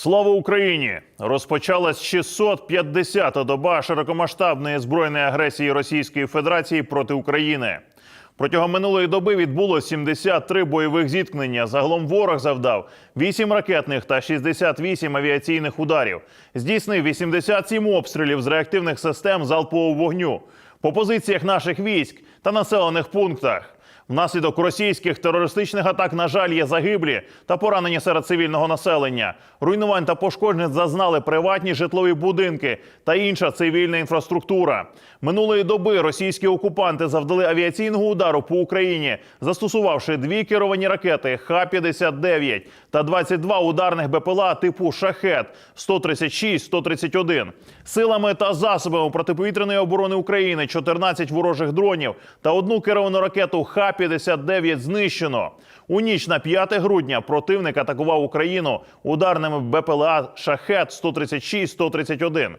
Слава Україні! Розпочалась 650-та доба широкомасштабної збройної агресії Російської Федерації проти України. Протягом минулої доби відбуло 73 бойових зіткнення. Загалом ворог завдав 8 ракетних та 68 авіаційних ударів. Здійснив 87 обстрілів з реактивних систем залпового вогню по позиціях наших військ та населених пунктах. Внаслідок російських терористичних атак, на жаль, є загиблі та поранені серед цивільного населення. Руйнувань та пошкоджень зазнали приватні житлові будинки та інша цивільна інфраструктура. Минулої доби російські окупанти завдали авіаційного удару по Україні, застосувавши дві керовані ракети Х-59 та 22 ударних БПЛА типу Шахет 136-131. Силами та засобами протиповітряної оборони України 14 ворожих дронів та одну керовану ракету Х-59 знищено. У ніч на 5 грудня противник атакував Україну ударними БПЛА Шахет 136-131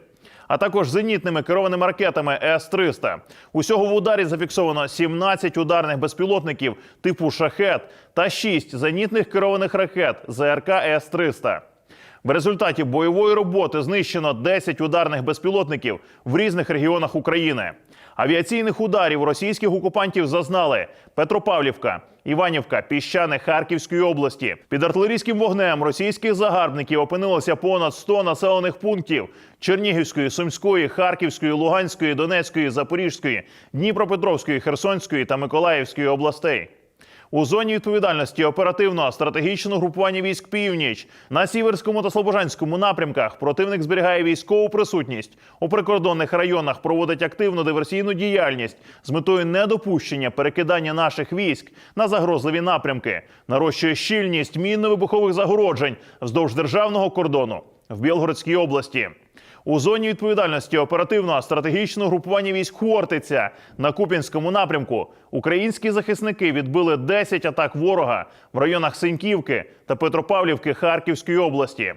а також зенітними керованими ракетами С-300. Усього в ударі зафіксовано 17 ударних безпілотників типу «Шахет» та 6 зенітних керованих ракет ЗРК С-300. В результаті бойової роботи знищено 10 ударних безпілотників в різних регіонах України. Авіаційних ударів російських окупантів зазнали Петропавлівка, Іванівка, Піщани Харківської області. Під артилерійським вогнем російських загарбників опинилося понад 100 населених пунктів Чернігівської, Сумської, Харківської, Луганської, Донецької, Запорізької, Дніпропетровської, Херсонської та Миколаївської областей. У зоні відповідальності оперативного стратегічного групування військ північ на сіверському та слобожанському напрямках противник зберігає військову присутність. У прикордонних районах, проводить активну диверсійну діяльність з метою недопущення перекидання наших військ на загрозливі напрямки, нарощує щільність мінно-вибухових загороджень вздовж державного кордону в Білгородській області. У зоні відповідальності оперативного стратегічного групування військ Хортиця на Купінському напрямку українські захисники відбили 10 атак ворога в районах Синьківки та Петропавлівки Харківської області.